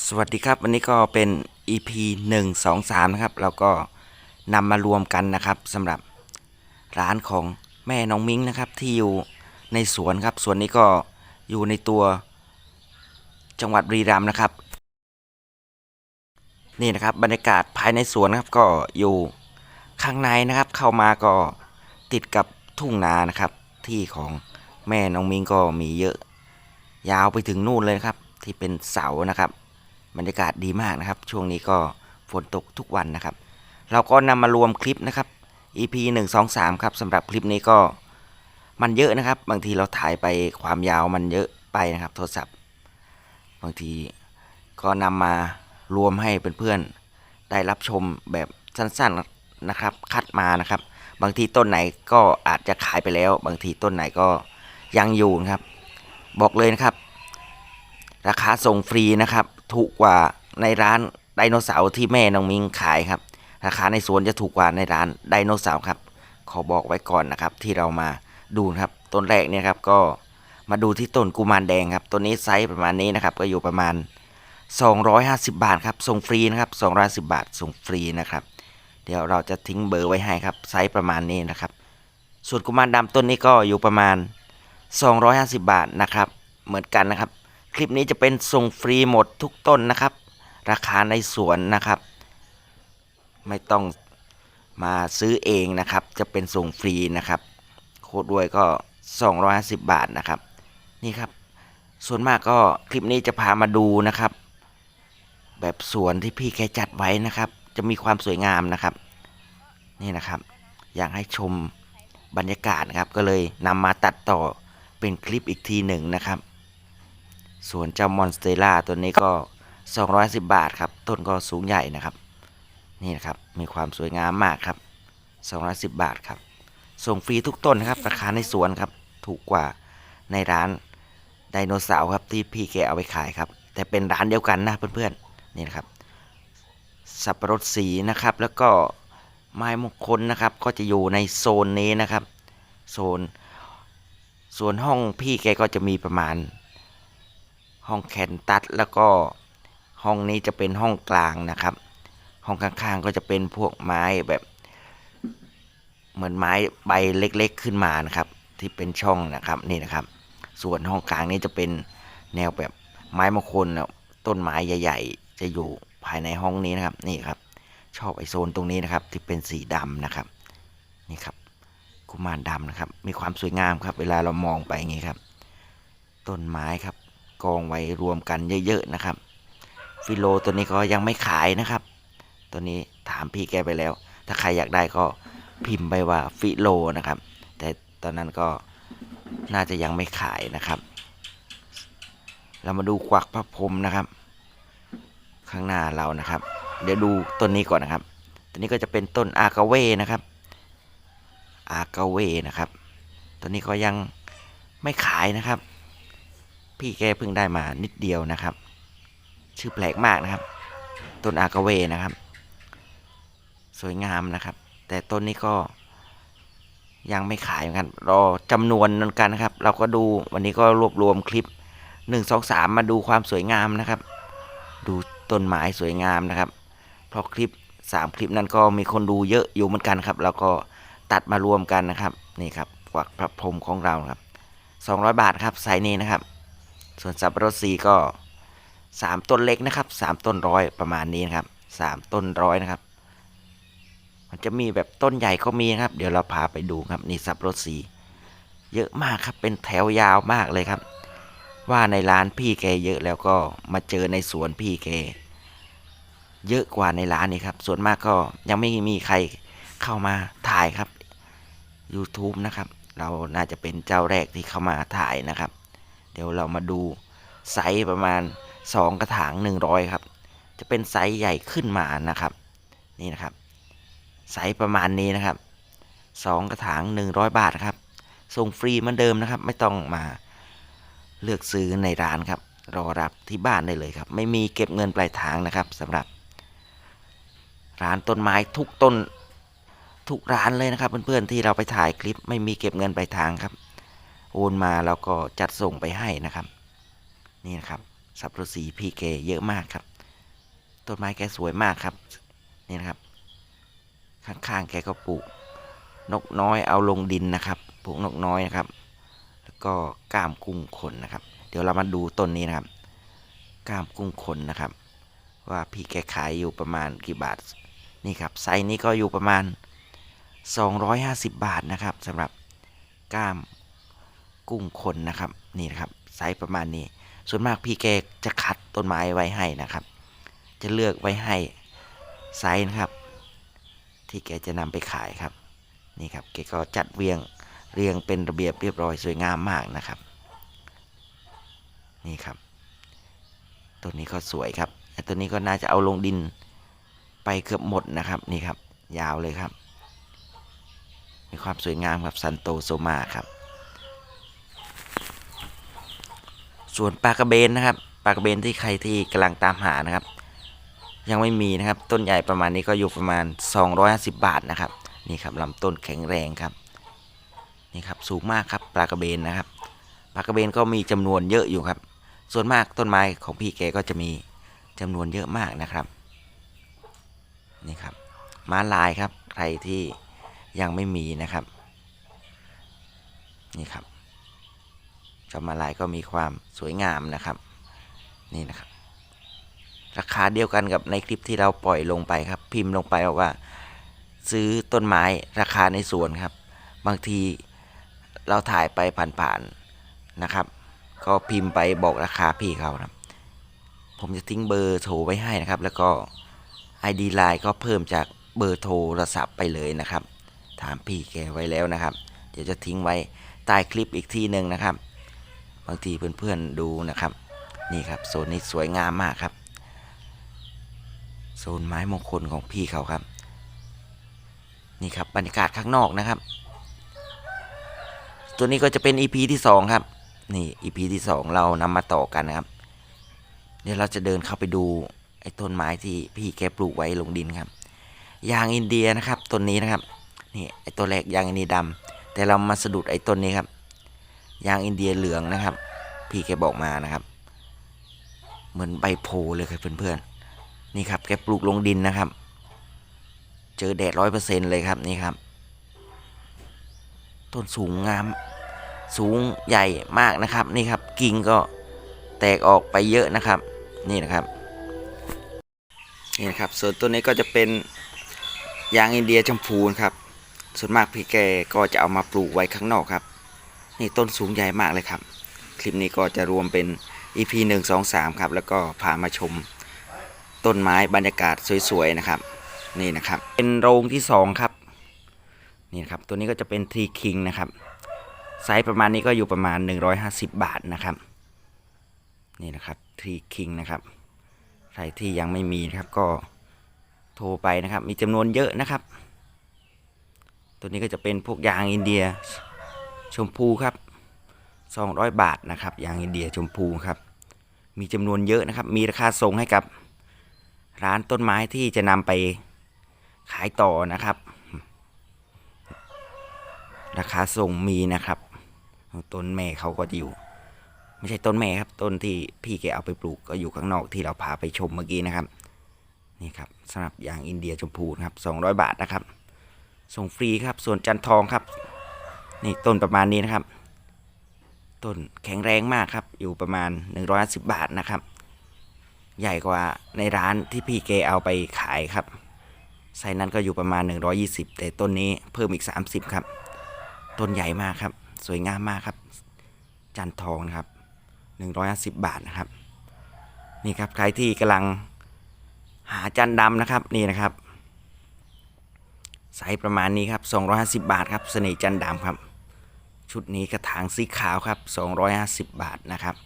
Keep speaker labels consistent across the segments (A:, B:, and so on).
A: สวัสดีครับ วันนี้ก็เป็น EP 1 2 3 นะครับ เราก็นำมารวมกันนะครับสำหรับร้านของแม่น้องมิ้งนะครับ ที่อยู่ในสวนครับสวนนี้ก็อยู่ในตัวจังหวัดบุรีรัมย์นะครับ นี่นะครับบรรยากาศภายในสวนครับก็อยู่ข้างในนะครับ เข้ามาก็ติดกับทุ่งนานะครับ ที่ของแม่น้องมิ้งก็มีเยอะ ยาวไปถึงนู่นเลยครับ ที่เป็นเสานะครับ บรรยากาศดีมากนะครับ ช่วงนี้ก็ฝนตกทุกวันนะครับ เราก็นำมารวมคลิปนะครับ EP 1 2 3ครับสำหรับคลิปนี้ก็มันเยอะนะครับ บางทีเราถ่ายไปความยาวมันเยอะไปนะครับ โทรศัพท์ บางทีก็นำมารวมให้เพื่อนๆได้รับชมแบบสั้นๆนะครับ คัดมานะครับ บางทีต้นไหนก็อาจจะขายไปแล้ว บางทีต้นไหนก็ยังอยู่นะครับ บอกเลยนะครับ ราคาส่งฟรีนะครับ ถูกกว่าในร้านไดโนเสาร์ที่แม่น้องมิงขายครับ ราคาในสวนจะถูกกว่าในร้านไดโนเสาร์ครับ ขอบอกไว้ก่อนนะครับที่เรามาดูครับ ต้นแรกเนี่ยครับก็มาดูที่ต้นกุมารแดงครับต้นนี้ไซส์ประมาณนี้นะครับ ก็อยู่ประมาณ 250 บาทครับ ส่งฟรีนะครับ250บาท ส่งฟรีนะครับ เดี๋ยวเราจะทิ้งเบอร์ไว้ให้ครับ ไซส์ประมาณนี้นะครับ ส่วนกุมารดำต้นนี้ก็อยู่ประมาณ 250 บาทนะครับ เหมือนกันนะครับ คลิปนี้จะเป็นส่งฟรีหมดทุกต้นนะครับ ราคาในสวนนะครับ ไม่ต้องมาซื้อเองนะครับ จะเป็นส่งฟรีนะครับ โคตรด้วยก็ 250 บาทนะครับ นี่ครับ ส่วนมากก็คลิปนี้จะพามาดูนะครับ แบบสวนที่พี่แกจัดไว้นะครับ จะมีความสวยงามนะครับ นี่นะครับ อยากให้ชมบรรยากาศนะครับ ก็เลยนำมาตัดต่อเป็นคลิปอีกทีหนึ่งนะครับ ส่วนเจ้ามอนสเตล่าตัวนี้ก็ 210 บาทครับ ต้นก็สูงใหญ่นะครับ นี่นะครับ มีความสวยงามมากครับ 210 บาทครับ ส่งฟรีทุกต้นนะครับ ราคาในสวนครับ ถูกกว่าในร้านไดโนเสาร์ครับที่พี่แกเอาไปขายครับ แต่เป็นร้านเดียวกันนะเพื่อนๆ นี่นะครับ สับปะรดสีนะครับ แล้วก็ไม้มงคลนะครับ ก็จะอยู่ในโซนนี้นะครับ โซน ส่วนห้องพี่แกก็จะมีประมาณ ห้องแคนตัสแล้วก็ห้องนี้จะเป็นห้องกลางนะครับ ห้องข้างๆก็จะเป็นพวกไม้แบบ เหมือนไม้ใบเล็กๆขึ้นมานะครับ ที่เป็นช่องนะครับนี่นะครับ ส่วนห้องกลางนี้จะเป็นแนวแบบไม้มงคลนะต้นไม้ใหญ่ ๆ จะอยู่ภายในห้องนี้นะครับนี่ครับ ชอบไอโซนตรงนี้นะครับ ที่เป็นสีดำนะครับ นี่ครับกุมารดำนะครับ มีความสวยงามครับ เวลาเรามองไปอย่างนี้ครับ ต้นไม้ครับ กองไว้รวมกันเยอะๆนะครับ ฟิโลตัวนี้ก็ยังไม่ขายนะครับ ตัวนี้ถามพี่แกไปแล้ว ถ้าใครอยากได้ก็พิมพ์ไปว่าฟิโลนะครับ แต่ตอนนั้นก็น่าจะยังไม่ขายนะครับ เรามาดูกวักพระพรมนะครับ ข้างหน้าเรานะครับ เดี๋ยวดูต้นนี้ก่อนนะครับตัวนี้ก็จะเป็นต้นอากาเวนะครับ อากาเวนะครับ ตัวนี้ก็ยังไม่ขายนะครับ พี่แกเพิ่งได้มานิดเดียวนะครับ ชื่อแปลกมากนะครับ ต้นอากาเวนะครับ สวยงามนะครับ แต่ต้นนี้ก็ยังไม่ขายเหมือนกันรอจำนวนนั้นกันนะครับ เราก็ดูวันนี้ก็รวบรวมคลิป1 2 3มมาดูความสวยงามนะครับ ดูต้นไม้สวยงามนะครับ เพราะคลิป3คลิปนั้นก็มีคนดูเยอะอยู่เหมือนกันครับแล้วก็ตัดมารวมกันนะครับนี่ครับกวักพระพรมของเราครับ 200 บาทครับไซส์นี้นะครับ ส่วนสับปะรดสีก็3ต้นเล็กนะครับ3ต้นร้อยประมาณนี้นะครับ3ต้นร้อยนะครับ มันจะมีแบบต้นใหญ่ก็มีนะครับ เดี๋ยวเราพาไปดูครับนี่สับปะรดสี เยอะมากครับเป็นแถวยาวมากเลยครับ ว่าในร้านพี่แกเยอะแล้วก็มาเจอในสวนพี่แก เยอะกว่าในร้านนี่ครับ ส่วนมากก็ยังไม่มีใครเข้ามาถ่ายครับ YouTube นะครับ เราน่าจะเป็นเจ้าแรกที่เข้ามาถ่ายนะครับ เดี๋ยวเรามาดูไซส์ประมาณ 2 กระถาง 100 ครับ จะเป็นไซส์ใหญ่ขึ้นมานะครับ นี่นะครับไซส์ประมาณนี้นะครับ 2 กระถาง 100 บาทครับส่งฟรีเหมือนเดิมนะครับ ไม่ต้องมาเลือกซื้อในร้านครับ รอรับที่บ้านได้เลยครับ ไม่มีเก็บเงินปลายทางนะครับสำหรับ ร้านต้นไม้ทุกต้นทุกร้านเลยนะครับ เพื่อนๆที่เราไปถ่ายคลิปไม่มีเก็บเงินปลายทางครับ โอนมาเราก็จัดส่งไปให้นะครับ นี่นะครับสับปะรดสีพี่แกเยอะมากครับ ต้นไม้แกสวยมากครับ นี่นะครับ ข้างๆแกก็ปลูก นกน้อยเอาลงดินนะครับปลูกนกน้อยนะครับ แล้วก็ก้ามกุ้งขนนะครับ เดี๋ยวเรามาดูต้นนี้นะครับ ก้ามกุ้งขนนะครับ ว่าพี่แกขายอยู่ประมาณกี่บาท นี่ครับไซส์นี้ก็อยู่ประมาณ 250 บาทนะครับสำหรับก้าม กุ้งขนนะครับนี่นะครับไซส์ประมาณนี้ ส่วนมากพี่แกจะคัดต้นไม้ไว้ให้นะครับ จะเลือกไว้ให้ไซส์นะครับ ที่แกจะนำไปขายครับนี่ครับแกก็จัดเรียงเรียงเป็นระเบียบเรียบร้อยสวยงามมากนะครับ นี่ครับต้นนี้ก็สวยครับแต่ต้นนี้ก็น่าจะเอาลงดินไปเกือบหมดนะครับนี่ครับ ยาวเลยครับ มีความสวยงามครับซันโตโซมาครับ ส่วนปลากระเบนนะครับปลากระเบนที่ใครที่กำลังตามหานะครับ ยังไม่มีนะครับ ต้นใหญ่ประมาณนี้ก็อยู่ประมาณ 250 บาทนะครับ นี่ครับลำต้นแข็งแรงครับนี่ครับสูงมากครับปลากระเบนนะครับปลากระเบนก็มีจำนวนเยอะอยู่ครับ ส่วนมากต้นไม้ของพี่แกก็จะมีจำนวนเยอะมากนะครับนี่ครับม้าลายครับใครที่ยังไม่มีนะครับนี่ครับ จ้าม้าลายก็มีความสวยงามนะครับ นี่นะครับ ราคาเดียวกันกับในคลิปที่เราปล่อยลงไปครับ พิมพ์ลงไปบอกว่า ซื้อต้นไม้ราคาในสวนครับ บางทีเราถ่ายไปผ่านๆนะครับ ก็พิมพ์ไปบอกราคาพี่เขาครับ ผมจะทิ้งเบอร์โทรไว้ให้นะครับ แล้วก็ ID Line ก็เพิ่มจากเบอร์โทรศัพท์ไปเลยนะครับ ถามพี่แกไว้แล้วนะครับ เดี๋ยวจะทิ้งไว้ใต้คลิปอีกที่หนึ่งนะครับ บางทีเพื่อนๆดูนะครับ นี่ครับโซนนี้สวยงามมากครับโซนไม้มงคลของพี่เขาครับ นี่ครับบรรยากาศข้างนอกนะครับ ตัวนี้ก็จะเป็น EP ที่ 2 ครับ นี่ EP ที่ 2 เรานำมาต่อกันนะครับ เดี๋ยวเราจะเดินเข้าไปดูไอ้ต้นไม้ที่พี่แกปลูกไว้ลงดินครับ ยางอินเดียนะครับต้นนี้นะครับ นี่ไอ้ตัวแรกยางอินเดียดำแต่เรามาสะดุดไอ้ต้นนี้ครับ ยางอินเดียเหลืองนะครับ พี่แกบอกมานะครับ เหมือนใบโพเลยครับเพื่อนๆนี่ครับแกปลูกลงดินนะครับ เจอแดดร้อยเปอร์เซ็นเลยครับนี่ครับ ต้นสูงงาม สูงใหญ่มากนะครับนี่ครับกิ่งก็แตกออกไปเยอะนะครับ นี่นะครับนี่นะครับ ส่วนตัวนี้ก็จะเป็นยางอินเดียชมพูนครับ ส่วนมากพี่แกก็จะเอามาปลูกไว้ข้างนอกครับ นี่ต้นสูงใหญ่มากเลยครับ คลิปนี้ก็จะรวมเป็น EP 1 2 3 ครับ แล้วก็พามาชมต้นไม้บรรยากาศสวยๆนะครับ นี่นะครับ เป็นโรงที่ 2 ครับ นี่นะครับ ตัวนี้ก็จะเป็นทรีคิงนะครับ ไซส์ประมาณนี้ก็อยู่ประมาณ 150 บาทนะครับ นี่นะครับทรีคิงนะครับ ใครที่ยังไม่มีนะครับก็โทรไปนะครับ มีจำนวนเยอะนะครับ ตัวนี้ก็จะเป็นพวกยางอินเดีย ชมพูครับ 200 บาทนะครับยางอินเดียชมพูครับ มีจำนวนเยอะนะครับ มีราคาส่งให้กับร้านต้นไม้ที่จะนำไปขายต่อนะครับ ราคาส่งมีนะครับ ต้นแม่เขาก็จะอยู่ ไม่ใช่ต้นแม่ครับ ต้นที่พี่แกเอาไปปลูกก็อยู่ข้างนอกที่เราพาไปชมเมื่อกี้นะครับ นี่ครับสำหรับยางอินเดียชมพูนะครับ 200 บาทนะครับ ส่งฟรีครับ ส่วนจันทองครับ นี่ต้นประมาณนี้นะครับ ต้นแข็งแรงมากครับ อยู่ประมาณ 150 บาทนะครับ ใหญ่กว่าในร้านที่พี่แกเอาไปขายครับไซนั้นก็อยู่ประมาณ 120 แต่ต้นนี้เพิ่มอีก 30 ครับ ต้นใหญ่มากครับ สวยงามมากครับ จันทองนะครับ 150 บาทนะครับ นี่ครับใครที่กำลังหาจันดำนะครับนี่นะครับไซส์ประมาณนี้ครับ 250 บาทครับ เสน่ห์จันดำครับ ชุดนี้กระถางสีขาวครับ 250 บาทนะครับ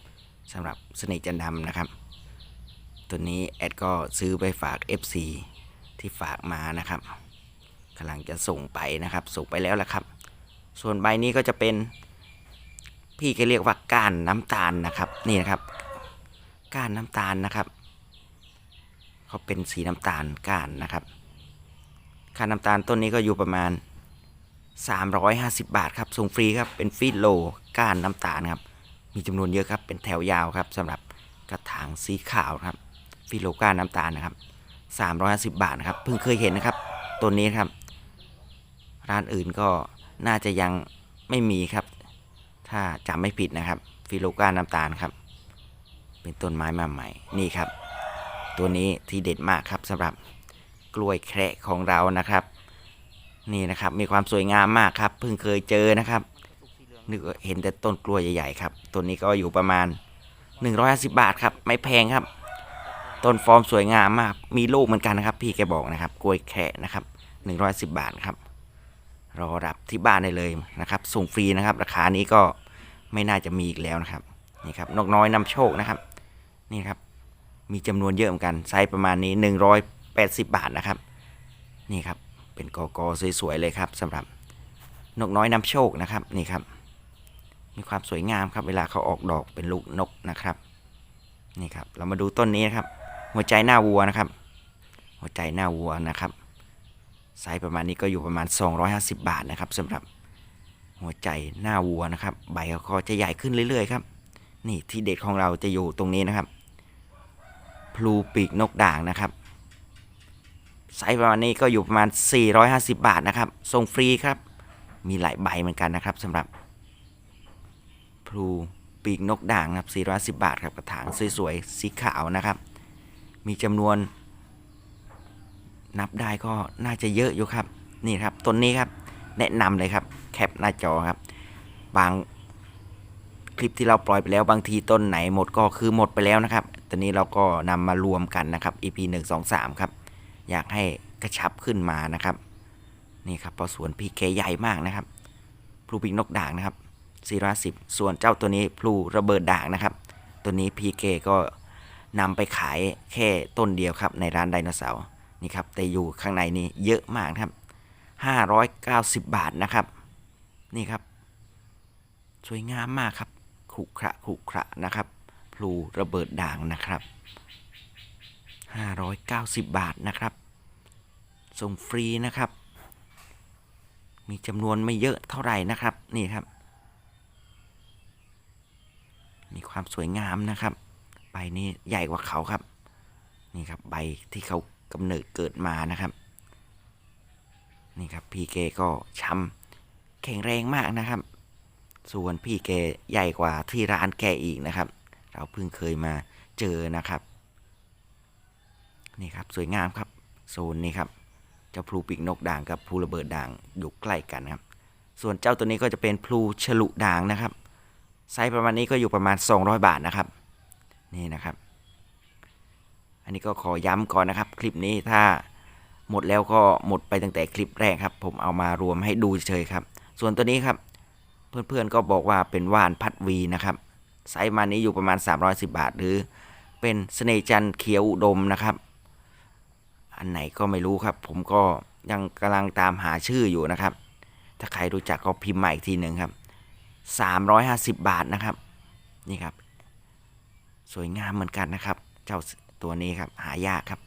A: สำหรับเสน่ห์จันดำนะครับ ตัวนี้แอดก็ซื้อไปฝาก FC ที่ฝากมานะครับกำลังจะส่งไปนะครับ ส่งไปแล้วแหละครับ ส่วนใบนี้ก็จะเป็น พี่ก็เรียกว่าก้านน้ำตาลนะครับนี่นะครับก้านน้ำตาลนะครับเขาเป็นสีน้ำตาลก้านนะครับก้านน้ำตาลต้นนี้ก็อยู่ประมาณ 350 บาทครับส่งฟรีครับเป็นฟีดโลก้านน้ำตาลครับมีจำนวนเยอะครับเป็นแถวยาวครับสำหรับกระถางสีขาวครับฟิโลกาน้ำตาลนะครับ 350 บาทนะครับเพิ่งเคยเห็นนะครับตัวนี้ครับ ร้านอื่นก็น่าจะยังไม่มีครับ ถ้าจำไม่ผิดนะครับฟิโลกาน้ำตาลครับ เป็นต้นไม้มาใหม่นี่ครับ ตัวนี้ที่เด็ดมากครับสำหรับกล้วยแคระของเรานะครับ นี่นะครับ มีความสวยงามมากครับ เพิ่งเคยเจอนะครับนึกเห็นแต่ต้นกล้วยใหญ่ๆครับตัวนี้ก็อยู่ประมาณ 150 บาทครับ ไม่แพงครับ ต้นฟอร์มสวยงามมาก มีลูกเหมือนกันนะครับ พี่แกบอกนะครับ กล้วยแคะนะครับ 110 บาทครับ รอรับที่บ้านได้เลยนะครับ ส่งฟรีนะครับ ราคานี้ก็ไม่น่าจะมีอีกแล้วนะครับ นี่ครับ นกน้อยนำโชคนะครับ นี่ครับ มีจำนวนเยอะเหมือนกัน ไซส์ประมาณนี้ 180 บาทนะครับ นี่ครับ เป็นกอกอสวยๆเลยครับสำหรับนกน้อยนำโชคนะครับนี่ครับ มีความสวยงามครับ เวลาเขาออกดอกเป็นลูกนกนะครับนี่ครับ เรามาดูต้นนี้นะครับ หัวใจหน้าวัวนะครับ หัวใจหน้าวัวนะครับไซส์ประมาณนี้ก็อยู่ประมาณ 250 บาทนะครับสำหรับหัวใจหน้าวัวนะครับ ใบเขาก็จะใหญ่ขึ้นเรื่อยๆครับ นี่ที่เด็ดของเราจะอยู่ตรงนี้นะครับพลูปีกนกด่างนะครับ ไซส์ประมาณนี้ก็อยู่ประมาณ 450 บาทนะครับส่งฟรีครับ มีหลายใบเหมือนกันนะครับสำหรับพลูปีกนกด่างนะครับ410 บาทครับกระถางสวยๆสีขาวนะครับ มีจำนวน นับได้ก็น่าจะเยอะอยู่ครับ นี่ครับต้นนี้ครับ แนะนำเลยครับ แคปหน้าจอครับ บางคลิปที่เราปล่อยไปแล้วบางทีต้นไหนหมดก็คือหมดไปแล้วนะครับ ตอนนี้เราก็นำมารวมกันนะครับ EP 1 2 3 ครับ อยากให้กระชับขึ้นมานะครับ นี่ครับเพราะสวนพีเคใหญ่มากนะครับพลูปิกนกด่างนะครับ410ส่วนเจ้าตัวนี้พลูระเบิดด่างนะครับ ตัวนี้พีเคก็นำไปขายแค่ต้นเดียวครับในร้านไดโนเสาร์นี่ครับแต่อยู่ข้างในนี้เยอะมากครับ 590 บาทนะครับ นี่ครับ สวยงามมากครับขรุขระขรุขระนะครับ พลูระเบิดด่างนะครับ 590 บาทนะครับ ส่งฟรีนะครับ มีจำนวนไม่เยอะเท่าไหร่นะครับ นี่ครับ มีความสวยงามนะครับ ใบนี้ใหญ่กว่าเขาครับ นี่ครับใบที่เขากำเนิดเกิดมานะครับ นี่ครับพีเกก็ช้ำแข็งแรงมากนะครับ ส่วนพี่แกใหญ่กว่าที่ร้านแกอีกนะครับ เราเพิ่งเคยมาเจอนะครับ นี่ครับสวยงามครับโซนนี้ครับเจ้าพลูปีกนกด่างกับพลูระเบิดด่างอยู่ใกล้กันครับ ส่วนเจ้าตัวนี้ก็จะเป็นพลูฉลุด่างนะครับไซส์ประมาณนี้ก็อยู่ประมาณ 200 บาทนะครับ นี่นะครับ อันนี้ก็ขอย้ำก่อนนะครับ คลิปนี้ถ้าหมดแล้วก็หมดไปตั้งแต่คลิปแรกครับ ผมเอามารวมให้ดูเฉยครับ ส่วนตัวนี้ครับ เพื่อนๆก็บอกว่าเป็นว่านพัดวีนะครับไซส์มานี้อยู่ประมาณ 310 บาท หรือเป็นเสน่ห์จันเขียวอุดมนะครับ อันไหนก็ไม่รู้ครับ ผมก็ยังกำลังตามหาชื่ออยู่นะครับ ถ้าใครรู้จักก็พิมพ์มาอีกทีหนึ่งครับ 350 บาทนะครับ นี่ครับ สวยงามเหมือนกันนะครับ เจ้าตัวนี้ครับหายากครับ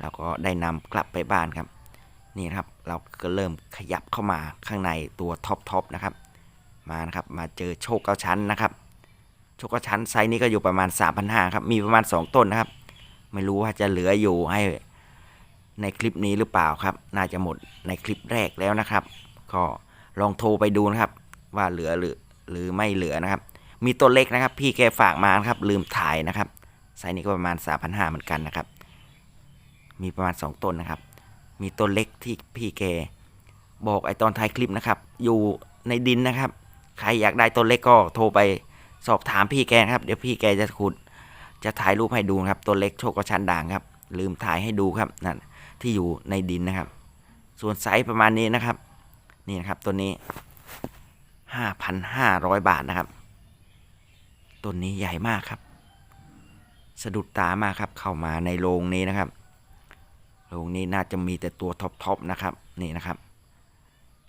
A: เราก็ได้นำกลับไปบ้านครับ นี่ครับเราก็เริ่มขยับเข้ามาข้างในตัวท็อปทอปนะครับ มานะครับมาเจอโชคเก้าชั้นนะครับโชคเก้าชั้นไซส์นี้ก็อยู่ประมาณ 3,500 ครับ มีประมาณ 2 ต้นนะครับ ไม่รู้ว่าจะเหลืออยู่ให้ ในคลิปนี้หรือเปล่าครับ น่าจะหมดในคลิปแรกแล้วนะครับ ก็ลองโทรไปดูนะครับ ว่าเหลือหรือหรือไม่เหลือนะครับ มีต้นเล็กนะครับ พี่แกฝากมาครับ ลืมถ่ายนะครับไซส์นี้ก็ประมาณ3,500เหมือนกันนะครับ มีประมาณ 2 ต้นนะครับ มีต้นเล็กที่พี่แกบอกไอตอนท้ายคลิปนะครับ อยู่ในดินนะครับ ใครอยากได้ต้นเล็กก็โทรไปสอบถามพี่แกครับ เดี๋ยวพี่แกจะขุด จะถ่ายรูปให้ดูครับต้นเล็กโชคกระชันด่างครับ ลืมถ่ายให้ดูครับนั่น ที่อยู่ในดินนะครับ ส่วนไซส์ประมาณนี้นะครับ นี่นะครับตัวนี้5,500บาทนะครับต้นนี้ใหญ่มากครับ สะดุดตามากครับเข้ามาในโรงนี้นะครับโรงนี้น่าจะมีแต่ตัวท็อปๆนะครับนี่นะครับ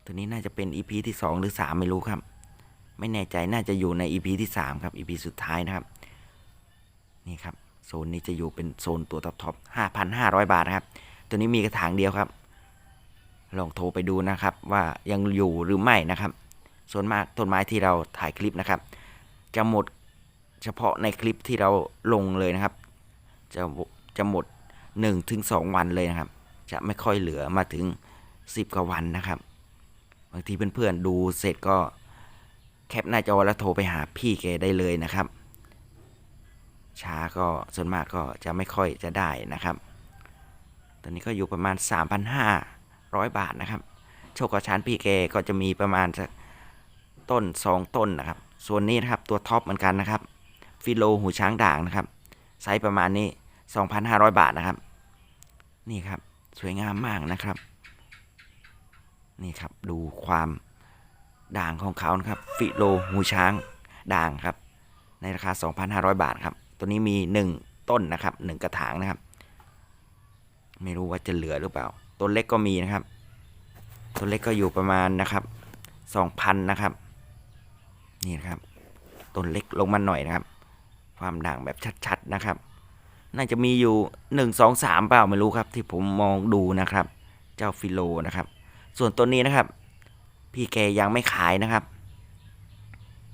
A: ตัวนี้น่าจะเป็น EP ที่ 2 หรือ 3 ไม่รู้ครับ ไม่แน่ใจน่าจะอยู่ใน EP ที่ 3 ครับ EP สุดท้ายนะครับ นี่ครับ โซนนี้จะอยู่เป็นโซนตัวท็อปๆ5,500 บาทนะครับ ตัวนี้มีกระถางเดียวครับ ลองโทรไปดูนะครับ ว่ายังอยู่หรือไม่นะครับ ส่วนมากต้นไม้ที่เราถ่ายคลิปนะครับ จะหมดเฉพาะในคลิปที่เราลงเลยนะครับ จะจะหมด1ถึง2วันเลยนะครับ จะไม่ค่อยเหลือมาถึง 10 กว่าวันนะครับบางทีเพื่อนๆดูเสร็จก็แคปหน้าจอแล้วโทรไปหาพี่แกได้เลยนะครับ ช้าก็ส่วนมากก็จะไม่ค่อยจะได้นะครับ ตอนนี้ก็อยู่ประมาณ 3,500 บาทนะครับโชคกระชานพี่แกก็จะมีประมาณสักต้น 2 ต้นนะครับ ส่วนนี้นะครับตัวท็อปเหมือนกันนะครับ ฟิโลหูช้างด่างนะครับ ไซส์ประมาณนี้ 2,500 บาทนะครับ นี่ครับสวยงามมากนะครับ นี่ครับดูความด่างของเขานะครับ ฟิโลหูช้างด่างครับ ในราคา 2,500 บาทครับ ตัวนี้มี 1 ต้นนะครับ 1 กระถางนะครับ ไม่รู้ว่าจะเหลือหรือเปล่า ต้นเล็กก็มีนะครับ ต้นเล็กก็อยู่ประมาณนะครับ2,000นะครับ นี่นะครับ ต้นเล็กลงมาหน่อยนะครับ ความด่างแบบชัดๆนะครับ น่าจะมีอยู่1 2 3เปล่าไม่รู้ครับ ที่ผมมองดูนะครับ เจ้าฟิโลนะครับ ส่วนตัวนี้นะครับ พี่แกยังไม่ขายนะครับ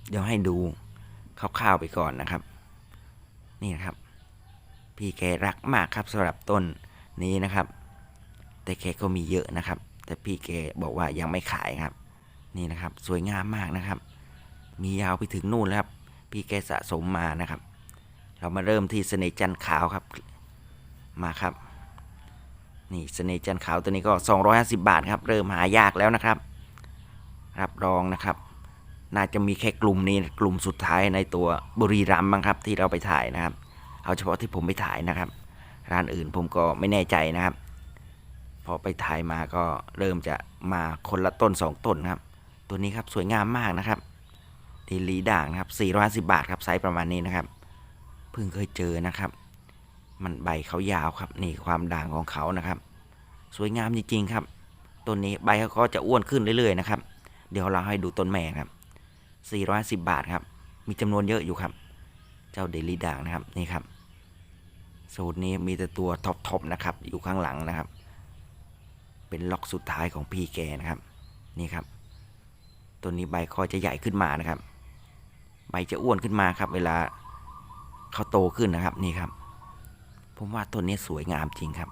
A: เดี๋ยวให้ดูคร่าวๆไปก่อนนะครับ นี่นะครับ พี่แกรักมากครับสำหรับต้น นี้นะครับ แต่แกก็มีเยอะนะครับ แต่พี่แกบอกว่ายังไม่ขายครับ นี่นะครับ สวยงามมากนะครับ มียาวไปถึงนู่นแล้วครับ พี่แกสะสมมานะครับ เรามาเริ่มที่เสน่ห์จันขาวครับ มาครับ นี่เสน่ห์จันขาวตัวนี้ก็ 250 บาทครับ เริ่มหายากแล้วนะครับ รับรองนะครับ น่าจะมีแค่กลุ่มนี้กลุ่มสุดท้ายในตัวบุรีรัมย์บ้างครับ ที่เราไปถ่ายนะครับ เอาเฉพาะที่ผมไปถ่ายนะครับ ร้านอื่นผมก็ไม่แน่ใจนะครับ พอไปถ่ายมาก็เริ่มจะมาคนละต้น 2 ต้นครับ ตัวนี้ครับสวยงามมากนะครับดีลีด่างนะครับ450 บาทครับไซส์ประมาณนี้นะครับ เพิ่งเคยเจอนะครับ มันใบเขายาวครับนี่ความด่างของเขานะครับ สวยงามจริงๆครับต้นนี้ใบเขาก็จะอ้วนขึ้นเรื่อยๆนะครับ เดี๋ยวเราให้ดูต้นแม่ครับ410 บาทครับ มีจำนวนเยอะอยู่ครับ เจ้าเดลีด่างนะครับนี่ครับ สูตรนี้มีแต่ตัวท็อปๆนะครับ อยู่ข้างหลังนะครับ เป็นล็อกสุดท้ายของพี่แกนะครับ นี่ครับต้นนี้ใบก็จะใหญ่ขึ้นมานะครับ ใบจะอ้วนขึ้นมาครับ เวลาเขาโตขึ้นนะครับ นี่ครับ ผมว่าต้นนี้สวยงามจริงครับ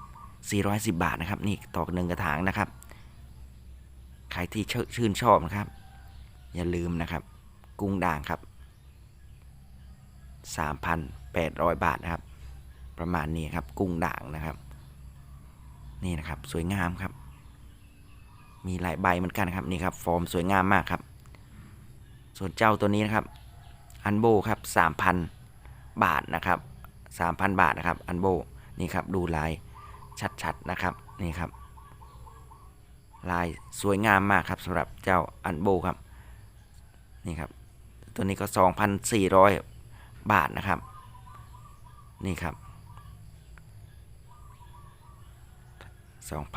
A: 410 บาทนะครับ นี่ตอกหนึ่งกระถางนะครับ ใครที่ชื่นชอบนะครับ อย่าลืมนะครับ กุ้งด่างครับ 3,800 บาทนะครับ ประมาณนี้ครับ กุ้งด่างนะครับ นี่นะครับ สวยงามครับ มีหลายใบเหมือนกันครับนี่ครับฟอร์มสวยงามมากครับ ส่วนเจ้าตัวนี้นะครับอันโบครับ3,000บาทนะครับ3,000บาทนะครับ อันโบนี่ครับดูลายชัดๆนะครับนี่ครับ ลายสวยงามมากครับสำหรับเจ้าอันโบครับนี่ครับ ตัวนี้ก็ 2,400 บาทนะครับ นี่ครับ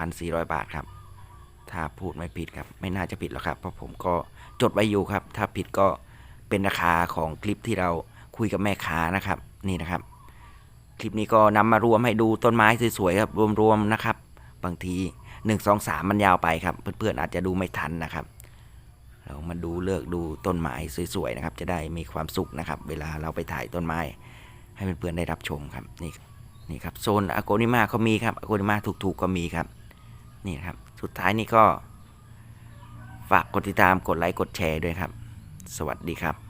A: 2,400 บาทครับ ถ้าพูดไม่ผิดครับ ไม่น่าจะผิดหรอกครับ เพราะผมก็จดไว้อยู่ครับ ถ้าผิดก็เป็นราคาของคลิปที่เราคุยกับแม่ค้านะครับ นี่นะครับ คลิปนี้ก็นำมารวมให้ดูต้นไม้สวยๆครับ รวมๆนะครับ บางที1 2 3 มันยาวไปครับ เพื่อนๆอาจจะดูไม่ทันนะครับ เรามาดูเลือกดูต้นไม้สวยๆนะครับ จะได้มีความสุขนะครับ เวลาเราไปถ่ายต้นไม้ ให้เพื่อนๆได้รับชมครับ นี่ นี่ครับโซนอโกนิมาก็มีครับอโกนิมาถูกๆก็มีครับนี่ครับสุดท้ายนี่ก็ฝากกดติดตามกดไลค์กดแชร์ด้วยครับ สวัสดีครับ